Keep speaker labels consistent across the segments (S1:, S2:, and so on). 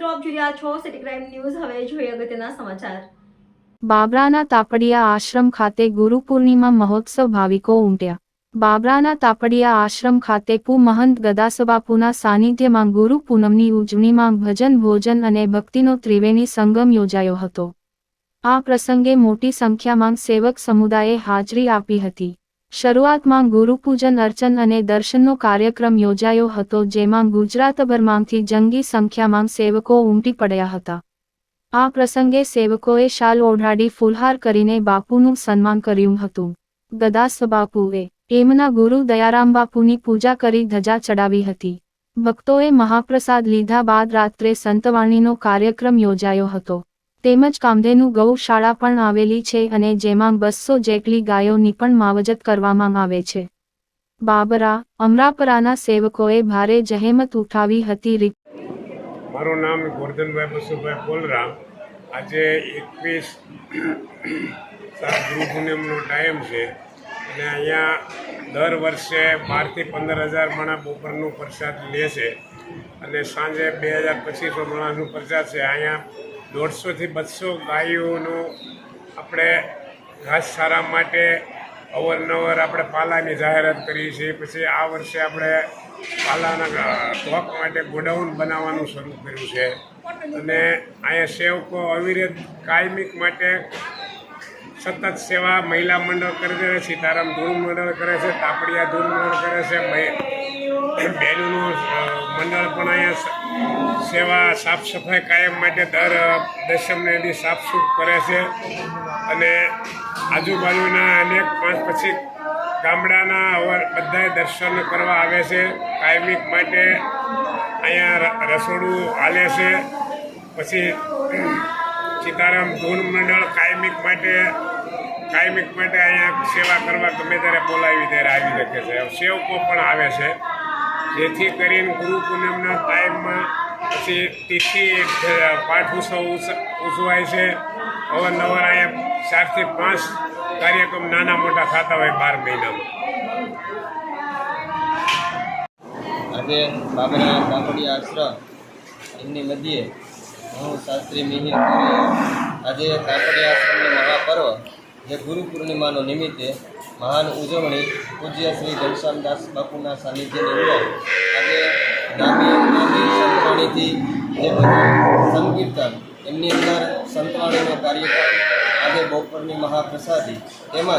S1: મિત્રો આપ જોઈ રહ્યા છો સિટી ક્રાઇમ ન્યૂઝ હવે જોઈએ અગત્યના સમાચાર.
S2: બાબરાના તાપડિયા આશ્રમ ખાતે ગુરુ પૂર્ણિમા મહોત્સવ ભાવિકો ઉમટ્યા. બાબરાના તાપડિયા આશ્રમ ખાતે પુ મહંત ગદાસબાપુના સાનિધ્યમાં ગુરુ પૂનમની ઉજવણીમાં ભજન, ભોજન અને ભક્તિનો ત્રિવેણી સંગમ યોજાયો હતો. આ પ્રસંગે મોટી સંખ્યામાં સેવક સમુદાયે હાજરી આપી હતી. શરૂઆતમાં ગુરુપૂજન, અર્ચન અને દર્શનનો કાર્યક્રમ યોજાયો હતો, જેમાં ગુજરાતભરમાંથી જંગી સંખ્યામાં સેવકો ઉમટી પડ્યા હતા. આ પ્રસંગે સેવકોએ શાલ ઓઢાડી ફૂલહાર કરીને બાપુનું સન્માન કર્યું હતું. ગદાસ બાપુએ એમના ગુરુ દયારામ બાપુની પૂજા કરી ધજા ચડાવી હતી. ભક્તોએ મહાપ્રસાદ લીધા બાદ રાત્રે સંતવાણીનો કાર્યક્રમ યોજાયો હતો. તેમજ કામધેનુ ગૌશાળા પણ આવેલી છે અને જેમાં બસો જેટલી ગાયોની પણ માવજત કરવામાં આવે છે. બાબરા, અમરાપરાના સેવકોએ ભારે જહેમત ઉઠાવી હતી
S3: મારું નામ ગોરધનભાઈ બસુભાઈ બોલરામ આજે એકવીસ સાત ગુરુ ટાઈમ છે અને અહીંયા દર વર્ષે બારથી પંદર હજાર માણા બપોરનું પ્રસાદ લે છે અને સાંજે બે હજાર પચીસો માણસનું પ્રસાદ છે. અહીંયા દોઢસોથી બસો ગાયોનું આપણે ઘાસચારા માટે અવારનવાર આપણે પાલાની જાહેરાત કરીએ છીએ. પછી આ વર્ષે આપણે પાલાના સ્ટોક માટે ગોડાઉન બનાવવાનું શરૂ કર્યું છે. અને અહીંયા સેવકો અવિરત કાયમિક માટે સતત સેવા મહિલા મંડળ કરે છે, સીતારામ ધૂળ મંડળ કરે છે, તાપડિયા ધૂળ મંડળ કરે છે બહેનોનું મંડળ પણ અહીંયા સેવા સાફ સફાઈ કાયમ માટે દર દર્શ્યમને એની સાફ સાફસૂફ કરે છે. અને આજુબાજુના અનેક પાંચ પછી ગામડાના અવર બધાએ દર્શન કરવા આવે છે. કાયમિક માટે અહીંયા રસોડું હાલે છે. પછી સીતારામ ધૂન મંડળ કાયમિક માટે કાયમિક માટે અહીંયા સેવા કરવા ગમે ત્યારે બોલાવી ત્યારે આવી શકે છે. સેવકો પણ આવે છે. જેથી કરીને ગુરુ પૂનમના ટાઈમમાં પછી તિથિ પાઠ ઉત્સવ ઉત્સ- ઉજવાય છે. અવારનવાર અહીંયા ચારથી પાંચ કાર્યક્રમ નાના મોટા થતા હોય બાર મહિનામાં.
S4: આજે બાબરા બાંકડી આશ્રમ એમની મધ્યે હું શાસ્ત્રી મિહિર આજે કાંકડી આશ્રમનો મહાપર્વ જે ગુરુ પૂર્ણિમાનો નિમિત્તે મહાન ઉજવણી પૂજ્ય શ્રી ઘનશ્યામદાસ બાપુના સાનિધ્યની આજે નામી સંતવાણીથી જે સંકીર્તન, એમની અંદર સંતવાણીનો કાર્યક્રમ, આજે બપોરની મહાપ્રસાદી, તેમજ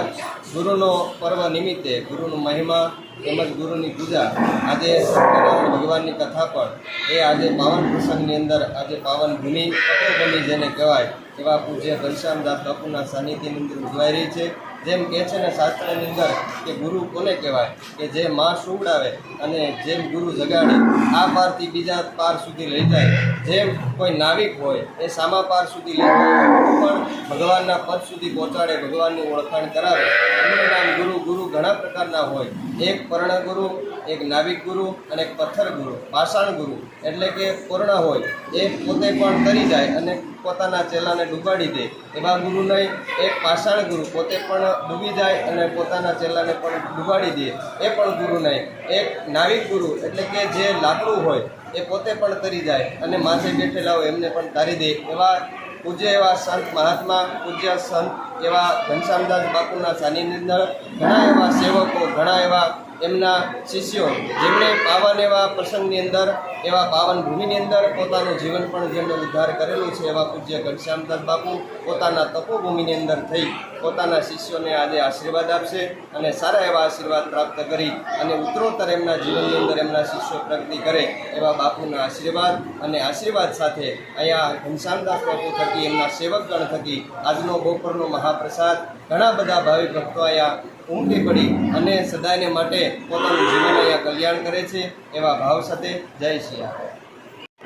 S4: ગુરુનો પર્વ નિમિત્તે ગુરુનું મહિમા, તેમજ ગુરુની પૂજા, આજે સત્યનારાયણ ભગવાનની કથા પણ, એ આજે પાવન પ્રસંગની અંદર આજે પાવન ભૂમિ પટોભૂમિ જેને કહેવાય, એવા પૂજ્ય ઘનશ્યામદાસ બાપુના સાનિધ્યની અંદર ઉજવાઈ રહી છે. જેમ કહે છે ને શાસ્ત્રની અંદર કે ગુરુ કોને કહેવાય? કે જે માં સુવડાવે અને જેમ ગુરુ જગાડે, આ પારથી બીજા પાર સુધી લઈ જાય. જેમ કોઈ નાવિક હોય, એ સામા પાર સુધી લઈ જાય. પણ ભગવાનના પદ સુધી પહોંચાડે, ભગવાનની ઓળખાણ કરાવે. એનું નામ ગુરુ ગુરુ ઘણા પ્રકારના હોય. એક પર્ણ ગુરુ એક નાવિક ગુરુ અને એક પથ્થર ગુરુ પાષાણ ગુરુ, એટલે કે પૂર્ણ હોય, એ પોતે પણ તરી જાય અને પોતાના ચેલાને ડૂબાડી દે. એવા ગુરુ નહીં એક પાષાણ ગુરુ પોતે પણ ડૂબી જાય અને પોતાના ચેલાને પણ ડૂબાડી દે. એ પણ ગુરુ નહીં એક નાવિક ગુરુ, એટલે કે જે લાકડું હોય, એ પોતે પણ તરી જાય અને માથે બેઠેલા હોય એમને પણ તારી દે. એવા પૂજ્ય એવા સંત મહાત્મા, પૂજ્ય સંત એવા ઘનશ્યામદાસ બાપુના સાનિધ્ય અંદર ઘણા એવા સેવકો, ઘણા એવા એમના શિષ્યો જેમણે પાવન એવા પ્રસંગની અંદર, એવા પાવન ભૂમિની અંદર પોતાનું જીવન પણ જેમણે ઉદ્ધાર કરેલું છે, એવા પૂજ્ય ઘનશ્યામદાસ બાપુ પોતાના તપોભૂમિની અંદર થઈ પોતાના શિષ્યોને આજે આશીર્વાદ આપશે અને સારા એવા આશીર્વાદ પ્રાપ્ત કરી અને ઉત્તરોત્તર એમના જીવનની અંદર એમના શિષ્યો પ્રગતિ કરે એવા બાપુના આશીર્વાદ અને આશીર્વાદ સાથે અહીંયા ઘનશ્યામદાસ બાપુ થકી એમના સેવકગણ થકી આજનો બપોરનો મહાપ્રસાદ. ઘણા બધા ભાવિક ભક્તો અહીંયા ઉમટી પડી અને સદાયને માટે પોતાનું જીવન અહીંયા કલ્યાણ કરે છે એવા ભાવ સાથે જય શ્રી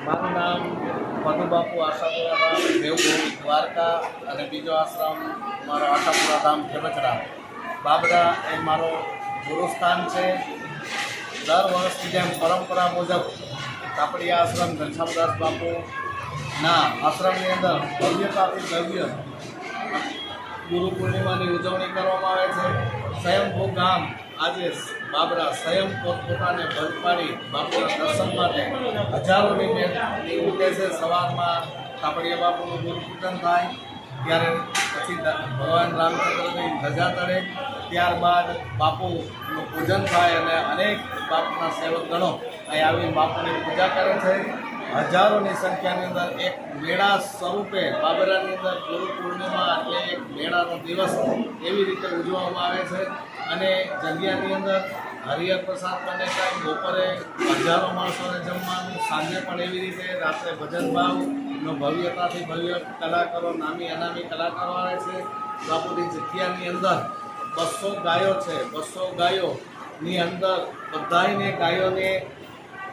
S5: મારું નામ મધુબાપુ આશાપુરા દેવભૂમિ દ્વારકા અને બીજો આશ્રમ મારો આશાપુરા ધામ ખેબચરા બાબરા એ મારો ગુરુસ્થાન છે. દર વર્ષની જેમ પરંપરા મુજબ કાપડિયા આશ્રમ, ઘનશ્યામદાસ બાપુના આશ્રમની અંદર ભવ્યતાથી ભવ્ય ગુરુ પૂર્ણિમાની ઉજવણી કરવામાં આવે છે. સ્વયંભૂ ગામ આજે બાબરા સ્વયં પોતપોતાને ભર પાડી બાપુના દર્શન માટે હજારોની મેદની ઉઠે છે. સવારમાં કાપડિયા બાપુનું ગુરુપૂજન થાય, ત્યારે પછી ભગવાન રામચંદ્રની ધજા ચડે ત્યારબાદ બાપુનું પૂજન થાય અને અનેક બાપુના સેવકગણો અહીં આવીને બાપુની પૂજા કરે છે. હજારોની સંખ્યાની અંદર એક મેળા સ્વરૂપે બાબરાની અંદર ગુરુ પૂર્ણિમા એટલે એક મેળાનો દિવસ એવી રીતે ઉજવવામાં આવે છે. અને જગ્યાની અંદર હરિહર પ્રસાદ બને કાંઈ, બપોરે હજારો માણસોને જમવાનું, સાંજે પણ એવી રીતે રાત્રે ભજન ભાવનો ભવ્યતાથી ભવ્ય કલાકારો, નામી અનામી કલાકારો આવે છે. બાપુની જગ્યાની અંદર બસો ગાયો છે. બસો ગાયોની અંદર બધાને ગાયોને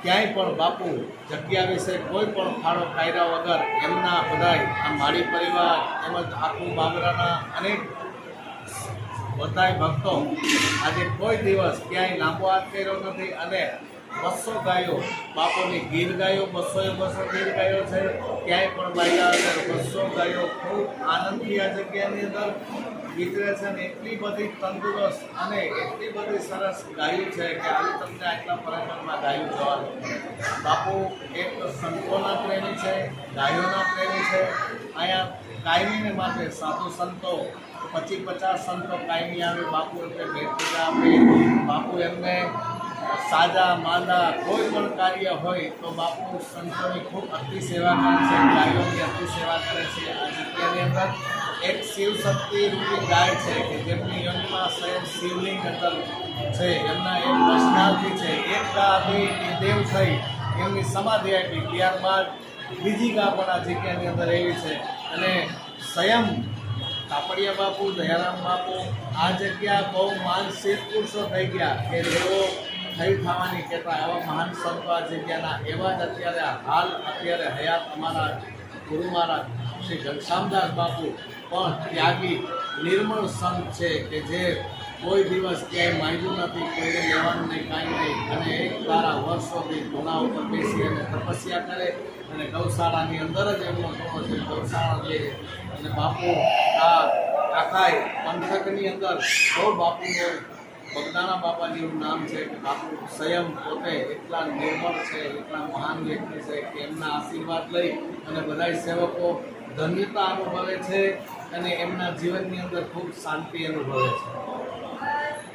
S5: ક્યાંય પણ બાપુ જગ્યા વિશે કોઈ પણ ફાળો કાયદા વગર એમના બધાય આ માળી પરિવાર તેમજ આખું બાબરાના અનેક બધાય ભક્તો આજે કોઈ દિવસ ક્યાંય લાંબો હાથ કર્યો નથી અને બસો ગાયો બાપુની ગીર ગાયો બસો બસો ગીર ગાયો છે. ક્યાંય પણ બાયા અંદર બસો ગાયો ખૂબ આનંદથી આ જગ્યાની અંદર વિતરે છે અને એટલી બધી તંદુરસ્ત અને એટલી બધી સરસ ગાયું છે કે આજે તમને આટલા ગાયું જોવાનું બાપુ, એક સંતોના પ્રેમી છે ગાયોના પ્રેમી છે. અહીંયા કાયમીને માટે સાધુ સંતો પચીસ પચાસ સંતો કાયમી આવે, બાપુ એમને ભેટ આપે. બાપુ એમને સાજા, માંદા કોઈ પણ કાર્ય હોય તો બાપુ સંતોની ખૂબ અતિ સેવા કરે છે ગાયોની અતિ સેવા કરે છે. આ જગ્યાની અંદર એક શિવ શક્તિ રૂપી ગાય છે કે જેમની યંગમાં સ્વયં શિવલિંગ અંદર છે. એમના એક પર્સનાલિટી એક હતી દેવ થઈ એમની સમાધિ આપી ત્યારબાદ બીજી ગા આ જગ્યાની અંદર એવી છે. અને સ્વયં કાપડિયા બાપુ, દયારામ બાપુ આ જગ્યા બહુ માનસિક પુરુષો થઈ ગયા કે જેઓ થઈ થવાની કહેતા એવા મહાન સંતો આ જગ્યાના. એવા જ અત્યારે હાલ અત્યારે હયાત અમારા ગુરુ મહારાજ શ્રી ઘનશ્યામદાસ બાપુ પણ ત્યાગી નિર્મળ સંત છે કે જે કોઈ દિવસ ક્યાંય માંગ્યું નથી, કોઈને લેવાનું નહીં, કાંઈ નહીં. અને એક તારા વર્ષોથી ધૂણા ઉપર બેસી અને તપસ્યા કરે અને ગૌશાળાની અંદર જ એમનો ધૂણો છે, ગૌશાળા લે અને બાપુ આ આખા પંથકની અંદર બહુ બાપુનું, બગદાણા બાપાજીનું નામ છે કે બાપુ સ્વયં પોતે એટલા નિર્મળ છે, એટલા મહાન વ્યક્તિ છે કે એમના આશીર્વાદ લઈ અને બધાય સેવકો ધન્યતા અનુભવે છે અને એમના જીવનની અંદર ખૂબ શાંતિ અનુભવે છે.